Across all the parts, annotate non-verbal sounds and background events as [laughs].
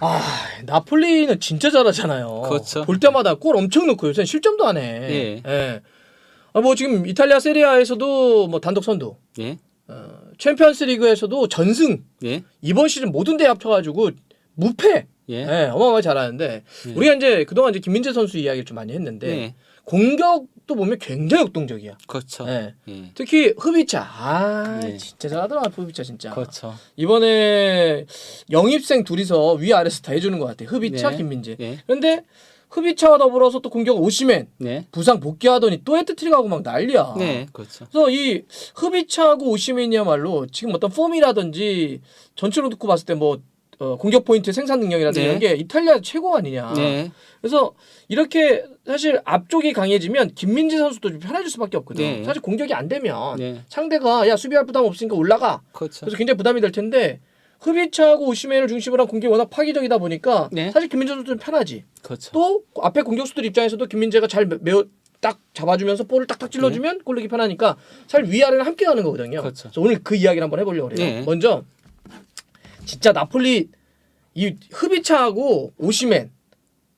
아 나폴리는 진짜 잘하잖아요. 그렇죠. 볼 때마다 골 엄청 넣고 요새 실점도 안 해. 예. 아, 뭐 지금 이탈리아 세리아에서도 뭐 단독 선두, 예. 어, 챔피언스리그에서도 전승. 예. 이번 시즌 모든 대회 합쳐가지고 무패. 예. 예, 어마어마하게 잘하는데 예. 우리가 이제 그동안 이제 김민재 선수 이야기를 좀 많이 했는데 예. 공격도 보면 굉장히 역동적이야. 그렇죠. 예. 예. 특히 흡이차. 아, 예. 진짜 잘하더라, 흡이차 진짜. 그렇죠. 이번에 영입생 둘이서 위 아래서 다 해주는 것 같아. 흡이차, 네. 김민재. 예. 그런데 흡이차와 더불어서 또 공격 오시맨 네. 부상 복귀하더니 또 헤트트릭하고 막 난리야. 네. 그렇죠. 그래서 이 흡이차하고 오시맨이야말로 지금 어떤 폼이라든지 전체로 듣고 봤을 때 뭐 어, 공격 포인트 생산 능력이라든지 네. 이런 게 이탈리아 최고 아니냐. 네. 그래서 이렇게 사실 앞쪽이 강해지면 김민재 선수도 좀 편해질 수밖에 없거든. 네. 사실 공격이 안 되면 네. 상대가 야 수비할 부담 없으니까 올라가. 그렇죠. 그래서 굉장히 부담이 될 텐데 흡이차하고 오시맨을 중심으로 한 공격이 워낙 파기적이다 보니까 네. 사실 김민재 선수는 편하지. 그렇죠. 또 앞에 공격수들 입장에서도 김민재가 잘 매우 딱 잡아주면서 볼을 딱딱 찔러주면 골 넣기 편하니까 사실 위아래를 함께 가는 거거든요. 네. 그렇죠. 그래서 오늘 그 이야기를 한번 해보려고 그래요. 네. 먼저 진짜 나폴리 이 흡이차하고 오시맨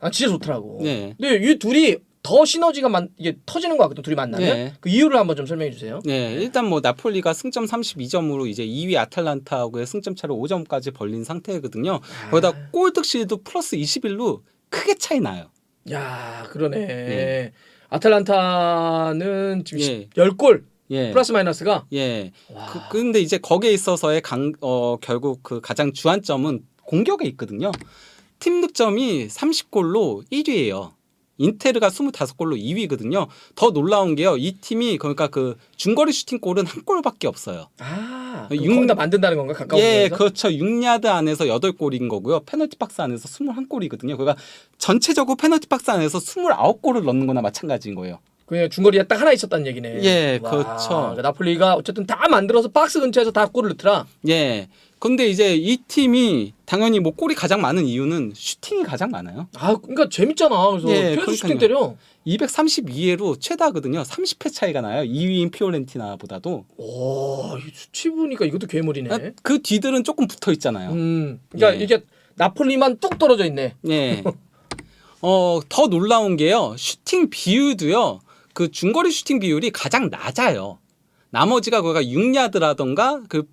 아 진짜 좋더라고. 네. 근데 이 둘이 더 시너지가 만 이게 터지는 것 같거든. 둘이 만나면 네. 그 이유를 한번 좀 설명해 주세요. 네, 일단 뭐 나폴리가 승점 32점으로 이제 2위 아탈란타하고의 승점 차를 5점까지 벌린 상태거든요. 아. 거기다 골 득실도 플러스 21로 크게 차이 나요. 야 그러네. 네. 아탈란타는 지금 예. 10골 예. 플러스 마이너스가 예. 와. 그, 근데 이제 거기에 있어서의 강, 어, 결국 그 가장 주안점은 공격에 있거든요. 팀 득점이 30골로 1위예요. 인테르가 25골로 2위거든요. 더 놀라운 게요. 이 팀이 그러니까 그 중거리 슈팅골은 한 골밖에 없어요. 아, 육- 육... 거기다 만든다는 건가 가까운 예, 곳에서? 그렇죠. 6야드 안에서 8골인 거고요. 페널티 박스 안에서 21골이거든요. 그러니까 전체적으로 페널티 박스 안에서 29골을 넣는 거나 마찬가지인 거예요. 그냥 중거리에 딱 하나 있었다는 얘기네. 예, 와, 그렇죠. 그러니까 나폴리가 어쨌든 다 만들어서 박스 근처에서 다 골을 넣더라. 예. 근데 이제 이 팀이 당연히 뭐 골이 가장 많은 이유는 슈팅이 가장 많아요. 아, 그러니까 재밌잖아. 그래서 예, 계속 슈팅 그러니까요. 때려. 232회로 최다거든요. 30회 차이가 나요. 2위인 피오렌티나보다도. 오, 이 수치 보니까 이것도 괴물이네. 그 뒤들은 조금 붙어 있잖아요. 음, 그러니까 예. 이게 나폴리만 뚝 떨어져 있네. 예. 어, 더 놀라운 게요. 슈팅 비율도요. 그 중거리 슈팅 비율이 가장 낮아요. 나머지가 그가 6야드라던가 그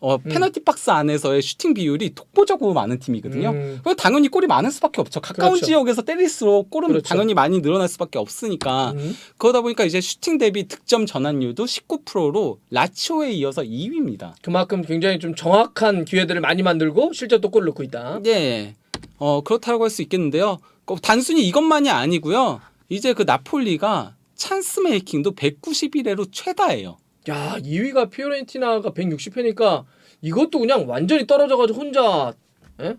어, 페널티 박스 안에서의 슈팅 비율이 독보적으로 많은 팀이거든요. 음. 그래서 당연히 골이 많을 수밖에 없죠. 가까운 그렇죠. 지역에서 때릴수록 골은 그렇죠. 당연히 많이 늘어날 수밖에 없으니까. 음. 그러다 보니까 이제 슈팅 대비 득점 전환율도 19%로 라치오에 이어서 2위입니다. 그만큼 굉장히 좀 정확한 기회들을 많이 만들고 실제 또 골을 넣고 있다. 예. 어, 그렇다고 할 수 있겠는데요. 그 단순히 이것만이 아니고요. 이제 그 나폴리가 찬스 메이킹도 191회로 최다예요. 야, 2위가 피오렌티나가 160회니까 이것도 그냥 완전히 떨어져가지고 혼자 예?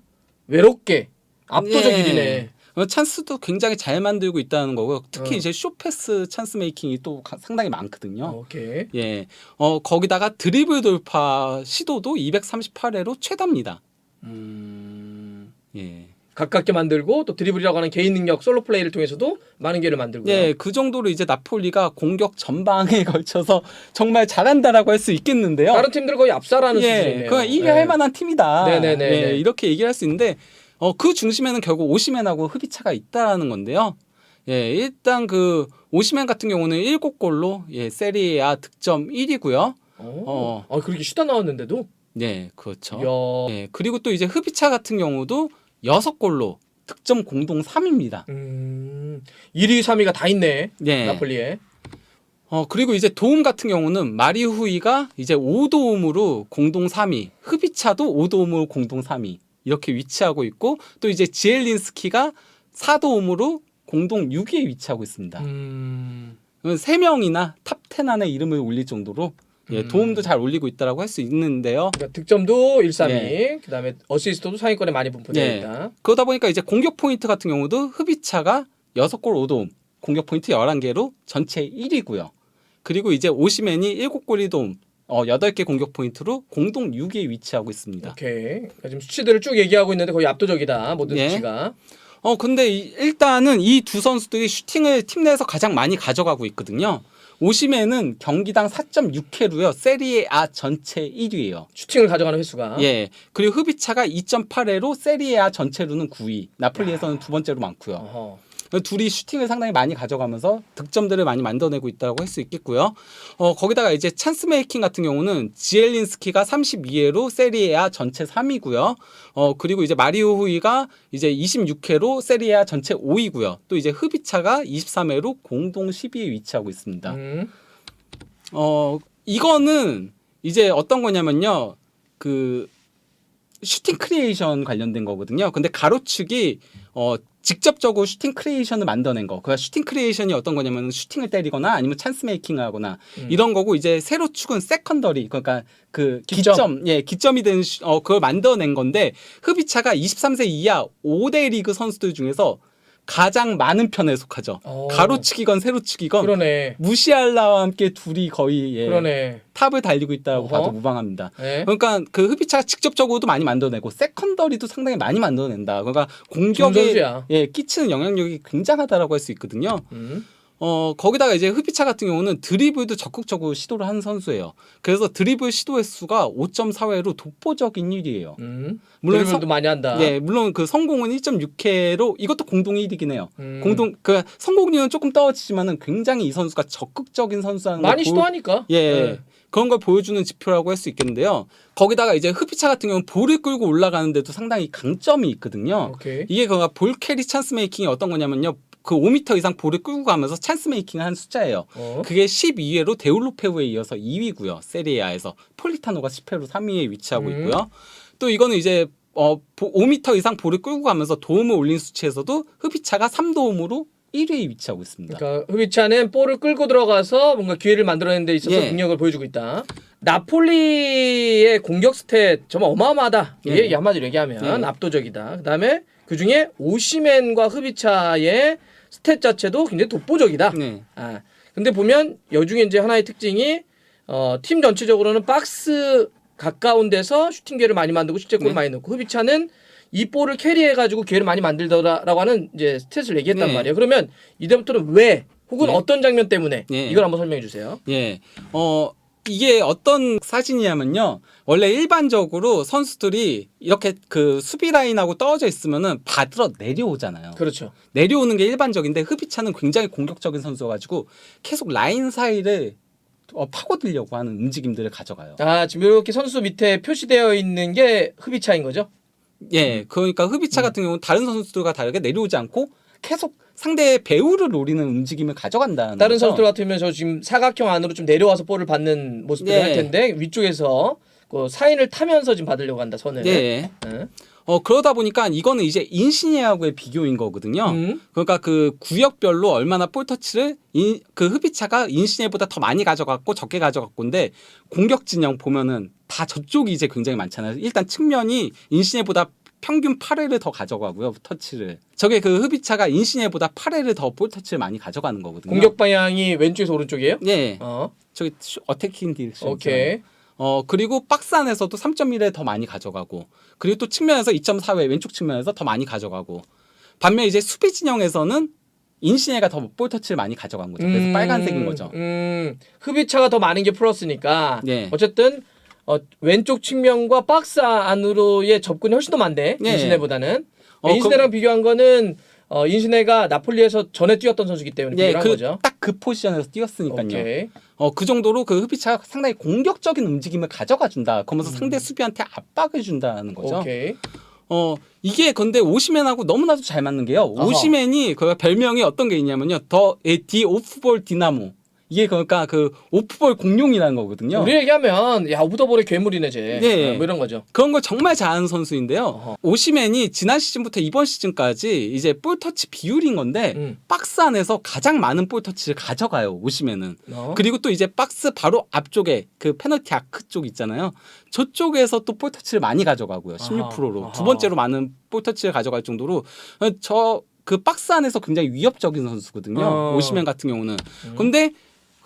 외롭게 압도적 예. 1위네. 어, 찬스도 굉장히 잘 만들고 있다는 거고요. 특히 어. 이제 쇼패스 찬스 메이킹이 또 가- 상당히 많거든요. 오케이. 예. 어, 거기다가 드리블 돌파 시도도 238회로 최다입니다. 음... 예. 가깝게 만들고 또 드리블이라고 하는 개인 능력 솔로 플레이를 통해서도 많은 기회를 만들고요. 예, 그 정도로 이제 나폴리가 공격 전방에 [laughs] 걸쳐서 정말 잘한다라고 할 수 있겠는데요. 다른 팀들 거의 압살하는 예, 수준이네요. 그냥 1위 예. 할 만한 팀이다. 네네네네. 예, 이렇게 얘기할 수 있는데 어, 그 중심에는 결국 오시맨하고 흡이차가 있다라는 건데요. 예, 일단 그 오시맨 같은 경우는 7골로 예, 세리아 득점 1위고요. 어. 어. 아, 그렇게 쉬다 나왔는데도. 네, 그렇죠. 야. 예, 그리고 또 이제 흡이차 같은 경우도 6골로 득점 공동 3위입니다. 음. 1위, 3위가 다 있네. 네. 나폴리에. 어, 그리고 이제 도움 같은 경우는 마리후이가 이제 5도움으로 공동 3위, 흡이차도 5도움으로 공동 3위 이렇게 위치하고 있고 또 이제 지엘린스키가 4도움으로 공동 6위에 위치하고 있습니다. 음. 세 명이나 탑10 안에 이름을 올릴 정도로 예, 음. 도움도 잘 올리고 있다라고 할 수 있는데요. 그러니까 득점도 1, 3위. 예. 그다음에 어시스트도 상위권에 많이 분포되어 예. 있다. 그러다 보니까 이제 공격 포인트 같은 경우도 흡이차가 6골 5도움, 공격 포인트 11개로 전체 1위고요. 그리고 이제 오시맨이 7골 1도움, 어, 8개 공격 포인트로 공동 6위에 위치하고 있습니다. 오케이. 그러니까 지금 수치들을 쭉 얘기하고 있는데 거의 압도적이다. 모든 예. 수치가. 어, 근데 이- 일단은 이 두 선수들이 슈팅을 팀 내에서 가장 많이 가져가고 있거든요. 오시멘은 경기당 4.6회로요. 세리에 A 전체 1위예요. 슈팅을 가져가는 횟수가. 예. 그리고 흡이차가 2.8회로 세리에 A 전체로는 9위. 나폴리에서는 두 번째로 많고요. 어허. 둘이 슈팅을 상당히 많이 가져가면서 득점들을 많이 만들어내고 있다고 할 수 있겠고요. 어, 거기다가 이제 찬스 메이킹 같은 경우는 지엘린스키가 32회로 세리에아 전체 3위고요. 어, 그리고 이제 마리오 후이가 이제 26회로 세리에아 전체 5위고요. 또 이제 흡이차가 23회로 공동 10위에 위치하고 있습니다. 음. 어, 이거는 이제 어떤 거냐면요. 그 슈팅 크리에이션 관련된 거거든요. 근데 가로축이 어 직접적으로 슈팅 크리에이션을 만들어낸 거. 그 슈팅 크리에이션이 어떤 거냐면 슈팅을 때리거나 아니면 찬스 메이킹을 하거나 음. 이런 거고 이제 세로 축은 세컨더리 그러니까 그 기점. 기점, 예 기점이 된 슈- 어, 그걸 만들어낸 건데 흡이차가 23세 이하 5대 리그 선수들 중에서 가장 많은 편에 속하죠. 어. 가로축이건 세로축이건 그러네. 무시알라와 함께 둘이 거의 예, 그러네. 탑을 달리고 있다고 어허. 봐도 무방합니다. 네. 그러니까 그 흡이차가 직접적으로도 많이 만들어내고 세컨더리도 상당히 많이 만들어낸다. 그러니까 공격에 선수야. 예, 끼치는 영향력이 굉장하다라고 할 수 있거든요. 음. 어 거기다가 이제 흡이차 같은 경우는 드리블도 적극적으로 시도를 하는 선수예요. 그래서 드리블 시도 횟수가 5.4회로 독보적인 1위예요. 음. 물론 드리블도 성- 많이 한다. 예, 물론 그 성공은 1.6회로 이것도 공동 1위긴 해요. 음. 공동 그 성공률은 조금 떨어지지만은 굉장히 이 선수가 적극적인 선수라는 걸 많이 보여- 시도하니까. 예. 네. 그런 걸 보여주는 지표라고 할 수 있겠는데요. 거기다가 이제 흡이차 같은 경우는 볼을 끌고 올라가는데도 상당히 강점이 있거든요. 오케이. 이게 그볼 캐리 찬스 메이킹이 어떤 거냐면요. 그 5m 이상 볼을 끌고 가면서 찬스 메이킹을 한 숫자예요. 어. 그게 12회로 데울로페우에 이어서 2위고요. 세리아에서 폴리타노가 10회로 3위에 위치하고 음. 있고요. 또 이거는 이제 어 5m 이상 볼을 끌고 가면서 도움을 올린 수치에서도 흡이차가 3도움으로 1위에 위치하고 있습니다. 그러니까 흐비차는 볼을 끌고 들어가서 뭔가 기회를 만들어내는 데 있어서 예. 능력을 보여주고 있다. 나폴리의 공격 스탯 정말 어마어마하다. 예. 이게 한마디로 얘기하면 예. 압도적이다. 그다음에 그 중에 오시멘과 흐비차의 스탯 자체도 굉장히 독보적이다. 네. 아, 근데 보면 여중에 이제 하나의 특징이 어, 팀 전체적으로는 박스 가까운 데서 슈팅 기회를 많이 만들고 실제 골 네. 많이 넣고 흐비차는 이 볼을 캐리해가지고 기회를 많이 만들더라라고 하는 이제 스탯을 얘기했단 네. 말이에요. 그러면 이제부터는 왜 혹은 네. 어떤 장면 때문에 네. 이걸 한번 설명해 주세요. 예. 어, 이게 어떤 사진이냐면요. 원래 일반적으로 선수들이 이렇게 그 수비 라인하고 떨어져 있으면은 받으러 내려오잖아요. 그렇죠. 내려오는 게 일반적인데 흡이차는 굉장히 공격적인 선수여가지고 계속 라인 사이를 어, 파고들려고 하는 움직임들을 가져가요. 아 지금 이렇게 선수 밑에 표시되어 있는 게 흐비차인 거죠? 예, 그러니까 흡이차 같은 경우는 다른 선수들과 다르게 내려오지 않고 계속 상대의 배우를 노리는 움직임을 가져간다는 다른 거죠. 선수들 같으면 저 지금 사각형 안으로 좀 내려와서 볼을 받는 모습들을 예. 할 텐데 위쪽에서 그 사인을 타면서 지금 받으려고 한다 선을. 예. 응. 어 그러다 보니까 이거는 이제 인시니하고의 비교인 거거든요. 음. 그러니까 그 구역별로 얼마나 볼 터치를 인, 그 흡이차가 인시네보다 더 많이 가져갔고 적게 가져갔고인데 공격 진영 보면은 다 저쪽이 이제 굉장히 많잖아요. 일단 측면이 인시네보다 평균 8회를 더 가져가고요 터치를 저게 그 흡이차가 인시네보다 8회를 더 볼 터치를 많이 가져가는 거거든요. 공격 방향이 왼쪽에서 오른쪽이에요? 예 어. 저기 슈- 어태킹 디렉션 오케이. 어 그리고 박스 안에서도 3.1에 더 많이 가져가고 그리고 또 측면에서 2.4회 왼쪽 측면에서 더 많이 가져가고 반면 이제 수비 진영에서는 인시네가 더 볼 터치를 많이 가져간 거죠. 그래서 음, 빨간색인 거죠. 음, 흡입차가 더 많은 게 플러스니까. 예. 어쨌든 어, 왼쪽 측면과 박스 안으로의 접근이 훨씬 더 많대. 예. 인시네보다는. 어, 인시네랑 비교한 거는 어, 인시네가 나폴리에서 전에 뛰었던 선수기 때문에 예, 비교한 거죠. 그딱그 포지션에서 뛰었으니까요. 오케이. 어 그 정도로 그 흡이차가 상당히 공격적인 움직임을 가져가 준다. 그러면서 상대 수비한테 압박을 준다는 거죠. 음. 오케이. 어 이게 근데 오시맨하고 너무나도 잘 맞는 게요. 아하. 오시맨이 그 별명이 어떤 게 있냐면요. 더디 오프볼 디나모. 이게 그러니까 그 오프볼 공룡이라는 거거든요. 우리 얘기하면 야 오브더볼의 괴물이네 쟤. 예. 어, 뭐 이런 거죠. 그런 걸 정말 잘하는 선수인데요. 어허. 오시맨이 지난 시즌부터 이번 시즌까지 이제 볼 터치 비율인 건데 음. 박스 안에서 가장 많은 볼 터치를 가져가요. 오시맨은. 어? 그리고 또 이제 박스 바로 앞쪽에 그 페널티 아크 쪽 있잖아요. 저쪽에서 또 볼 터치를 많이 가져가고요. 16%로 아하. 두 번째로 많은 볼 터치를 가져갈 정도로 어, 저그 박스 안에서 굉장히 위협적인 선수거든요. 어. 오시맨 같은 경우는. 음. 근데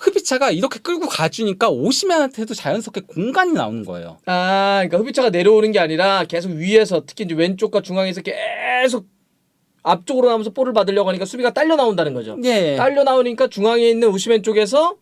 흡이차가 이렇게 끌고 가주니까 오시맨한테도 자연스럽게 공간이 나오는 거예요. 아, 그러니까 흡입차가 내려오는 게 아니라 계속 위에서 특히 이제 왼쪽과 중앙에서 계속 앞쪽으로 나오면서 볼을 받으려고 하니까 수비가 딸려 나온다는 거죠. 예. 딸려 나오니까 중앙에 있는 우시맨 쪽에서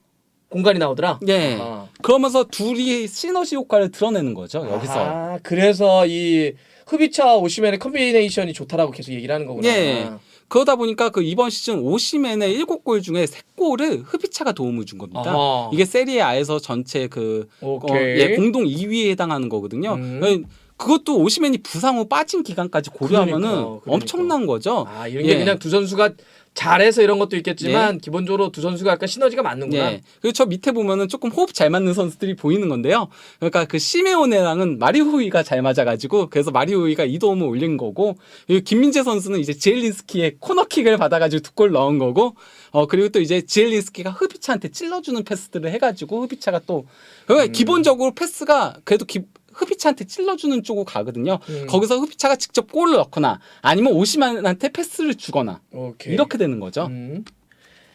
공간이 나오더라. 예. 아. 그러면서 둘이 시너지 효과를 드러내는 거죠. 여기서. 아, 그래서 이 흡이차 오시면의 컨비네이션이 좋다라고 계속 얘기를 하는 거구나. 예. 그러다 보니까 그 이번 시즌 오시맨의 7골 중에 3골을 흡이차가 도움을 준 겁니다. 아하. 이게 세리에 아에서 전체 그 어. 예, 공동 2위에 해당하는 거거든요. 음. 예, 그것도 오시맨이 부상 후 빠진 기간까지 고려하면은 그러니까, 그러니까. 엄청난 거죠. 아, 이런 게 예. 그냥 두 선수가 잘해서 이런 것도 있겠지만 기본적으로 두 선수가 약간 시너지가 맞는구나. 예. 그리고 저 밑에 보면은 조금 호흡 잘 맞는 선수들이 보이는 건데요. 그러니까 그 시메오네랑은 마리후이가 잘 맞아가지고 그래서 마리후이가 이 도움을 올린 거고 그리고 김민재 선수는 이제 지엘린스키의 코너킥을 받아가지고 두 골 넣은 거고 어 그리고 또 이제 지엘린스키가 흡이차한테 찔러주는 패스들을 해가지고 흡이차가 또 그러니까 음. 기본적으로 패스가 그래도 기, 흡이차한테 찔러주는 쪽으로 가거든요. 음. 거기서 흡이차가 직접 골을 넣거나 아니면 오시만한테 패스를 주거나 오케이. 이렇게 되는 거죠. 음.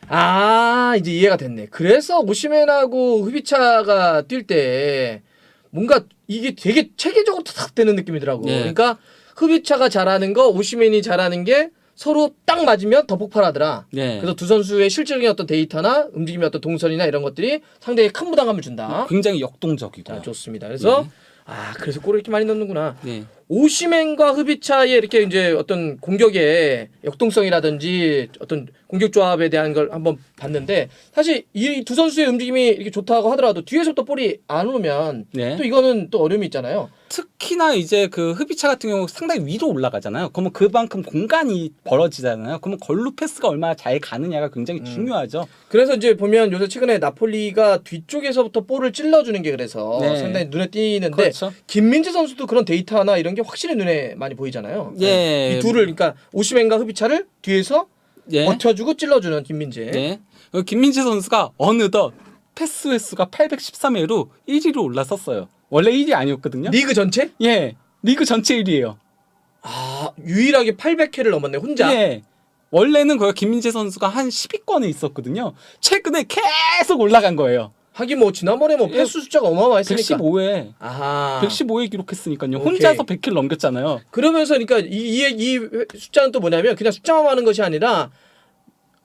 아 이제 이해가 됐네. 그래서 오시맨하고 흡이차가 뛸 때 뭔가 이게 되게 체계적으로 탁 되는 느낌이더라고. 예. 그러니까 흡이차가 잘하는 거 오시맨이 잘하는 게 서로 딱 맞으면 더 폭발하더라. 네. 그래서 두 선수의 실질적인 어떤 데이터나 움직임의 어떤 동선이나 이런 것들이 상대에게 큰 부담감을 준다. 굉장히 역동적이고. 자, 좋습니다. 그래서 네. 아 그래서 골을 이렇게 많이 넣는구나. 네. 오시맨과 흡이차의 이렇게 이제 어떤 공격의 역동성이라든지 어떤 공격 조합에 대한 걸 한번 봤는데 사실 이 두 선수의 움직임이 이렇게 좋다고 하더라도 뒤에서부터 볼이 안 오면 네. 또 이거는 또 어려움이 있잖아요. 특히나 이제 그 흡이차 같은 경우 상당히 위로 올라가잖아요. 그러면 그만큼 공간이 벌어지잖아요. 그러면 걸로 패스가 얼마나 잘 가느냐가 굉장히 음. 중요하죠. 그래서 이제 보면 요새 최근에 나폴리가 뒤쪽에서부터 볼을 찔러주는 게 그래서 네. 상당히 눈에 띄는데 그렇죠. 김민재 선수도 그런 데이터나 이런 게 확실히 눈에 많이 보이잖아요. 예. 이 둘을 그러니까 오시맨과 흡이차를 뒤에서 예. 버텨주고 찔러주는 김민재. 네. 어, 김민재 선수가 어느덧 패스 횟수가 813회로 1위로 올라섰어요. 원래 1위 아니었거든요. 리그 전체? 예. 리그 전체 1위예요. 아 유일하게 800회를 넘었네 혼자. 예. 원래는 그 김민재 선수가 한 10위권에 있었거든요. 최근에 계속 올라간 거예요. 하긴 뭐 지난번에 뭐 예. 패스 숫자가 어마어마했으니까. 115회. 아하. 115회 기록했으니까요. 혼자서 100킬 넘겼잖아요. 그러면서 그러니까 이, 이, 이 숫자는 또 뭐냐면 그냥 숫자만 많은 것이 아니라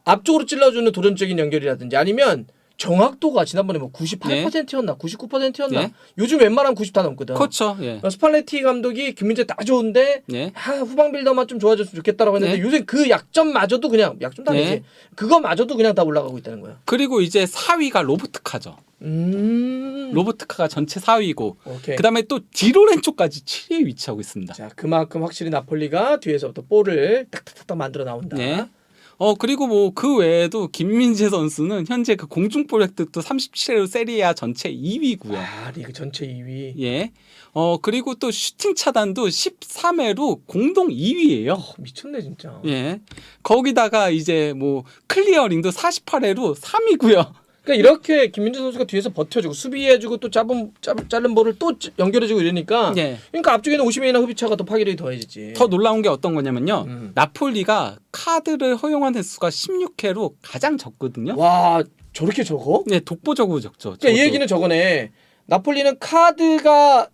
앞쪽으로 찔러주는 도전적인 연결이라든지 아니면 정확도가 지난번에 뭐 98%였나 99%였나 네. 요즘 웬만하면 90 다 넘거든. 그렇죠. 예. 어, 스팔레티 감독이 김민재 다 좋은데 예. 아, 후방 빌더만 좀 좋아졌으면 좋겠다라고 했는데 네. 요새 그 약점마저도 그냥 약점 다 아니지 네. 그거마저도 그냥 다 올라가고 있다는 거야. 그리고 이제 4위가 로보트카죠. 음. 로보트카가 전체 4위고 오케이. 그다음에 또 디로렌초까지 7위에 위치하고 있습니다. 자 그만큼 확실히 나폴리가 뒤에서부터 볼을 딱딱딱 만들어 나온다. 네. 어 그리고 뭐 그 외에도 김민재 선수는 현재 그 공중 볼 획득도 37회로 세리아 전체 2위고요. 아 리그 전체 2위. 예. 어 그리고 또 슈팅 차단도 13회로 공동 2위예요. 어, 미쳤네 진짜. 예. 거기다가 이제 뭐 클리어링도 48회로 3위고요. 그러니까 이렇게 김민재 선수가 뒤에서 버텨주고 수비해주고 또 짧은 짧, 짧은 볼을 또 찌- 연결해주고 이러니까 예. 그러니까 앞쪽에는 오시메이나 흡이차가 더 파괴력이 더해지지. 더 놀라운 게 어떤 거냐면요. 음. 나폴리가 카드를 허용한 횟수가 16회로 가장 적거든요. 와 저렇게 적어? 네, 독보적으로 적죠. 그러니까 이. 얘기는 저거네. 나폴리는 카드가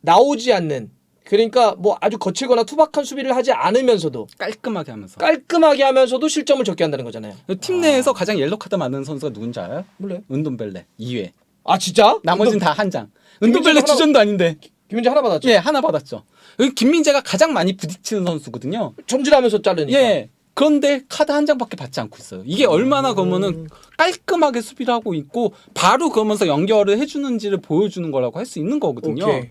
나오지 않는 그러니까 뭐 아주 거칠거나 투박한 수비를 하지 않으면서도 깔끔하게 하면서. 깔끔하게 하면서도 실점을 적게 한다는 거잖아요. 팀 내에서 가장 옐로 카드 많은 선수가 누군지 알아요? 몰라요? 은돈벨레 2회. 아 진짜? 나머지는 너다한 장. 은돈벨레 하나- 주전도 아닌데. 김민재 하나 받았죠. 예, 하나 받았죠. 여기 김민재가 가장 많이 부딪히는 선수거든요. 점질하면서 자르니까. 예. 그런데 카드 한 장밖에 받지 않고 있어요. 이게 얼마나 음. 그러면은 깔끔하게 수비를 하고 있고 바로 그러면서 연결을 해주는지를 보여주는 거라고 할 수 있는 거거든요. 오케이.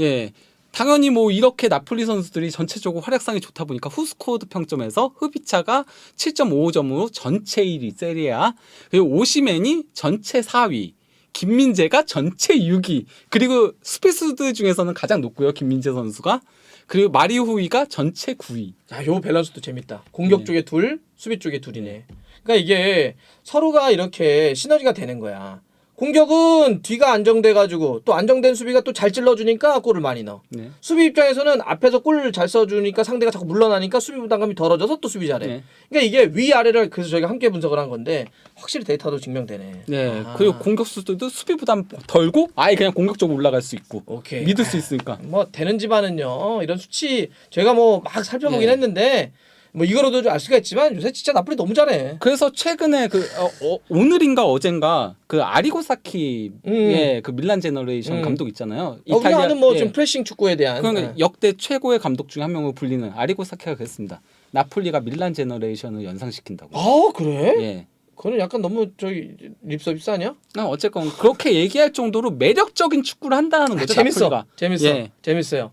예. 당연히 뭐 이렇게 나폴리 선수들이 전체적으로 활약상이 좋다 보니까 후스코어드 평점에서 흡이차가 7.55점으로 전체 1위 세리아 그리고 오시맨이 전체 4위 김민재가 전체 6위 그리고 스페스드 중에서는 가장 높고요 김민재 선수가 그리고 마리후이가 전체 9위 야, 요 밸런스도 재밌다. 공격 네. 쪽에 둘, 수비 쪽에 둘이네. 그러니까 이게 서로가 이렇게 시너지가 되는 거야. 공격은 뒤가 안정돼가지고 또 안정된 수비가 또 잘 찔러주니까 골을 많이 넣어. 네. 수비 입장에서는 앞에서 골을 잘 써주니까 상대가 자꾸 물러나니까 수비 부담감이 덜어져서 또 수비 잘해. 네. 그러니까 이게 위 아래를 그래서 저희가 함께 분석을 한 건데 확실히 데이터도 증명되네. 네. 아. 그리고 공격수들도 수비 부담 덜고 아예 그냥 공격적으로 올라갈 수 있고 오케이. 믿을 수 있으니까 뭐 되는 집안은요 이런 수치 제가 뭐 막 살펴보긴 네. 했는데 뭐 이거로도 알 수가 있지만 요새 진짜 나폴리 너무 잘해. 그래서 최근에 그 어, 어, 오늘인가 어젠가 그 아리고사키의 그 밀란 제너레이션 음. 감독 있잖아요. 어, 우리가 아는 뭐 예. 좀 프레싱 축구에 대한 그러니까 예. 역대 최고의 감독 중에 한 명으로 불리는 아리고사키가 그랬습니다. 나폴리가 밀란 제너레이션을 연상시킨다고. 아 그래? 예. 그거는 약간 너무 저기 립서비스 아니야? 아, 어쨌건 그렇게 얘기할 정도로 매력적인 축구를 한다는 거죠. 재밌어. 나폴리가. 재밌어. 예. 재밌어요.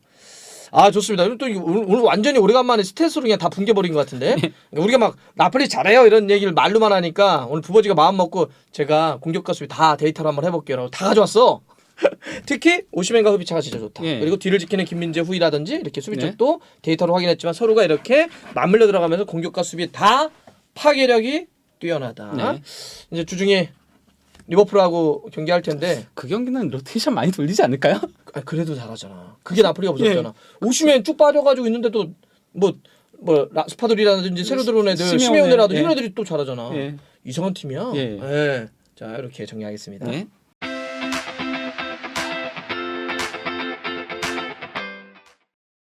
아 좋습니다. 또 오늘, 오늘 완전히 오래간만에 스탯으로 그냥 다 붕괴버린 것 같은데 그러니까 우리가 막 나폴리 잘해요 이런 얘기를 말로만 하니까 오늘 부버지가 마음 먹고 제가 공격과 수비 다 데이터로 한번 해볼게요. 다 가져왔어. [laughs] 특히 오시멘과 흐비차가 진짜 좋다. 예. 그리고 뒤를 지키는 김민재 후이라든지 이렇게 수비 쪽도 데이터로 확인했지만 서로가 이렇게 맞물려 들어가면서 공격과 수비 다 파괴력이 뛰어나다. 네. 이제 주중에 리버풀하고 경기할 텐데 그 경기는 로테이션 많이 돌리지 않을까요? 아, 그래도 잘하잖아. 그게 나폴리가 무섭잖아. 오시면 쭉 빠져가지고 있는데도 뭐. 뭐 라 스파돌이라든지 새로 들어온 애들 시메오네. 시메오네라든지 예. 이런 애들이 또 잘하잖아. 예. 이상한 팀이야. 예. 예. 자 이렇게 정리하겠습니다. 네.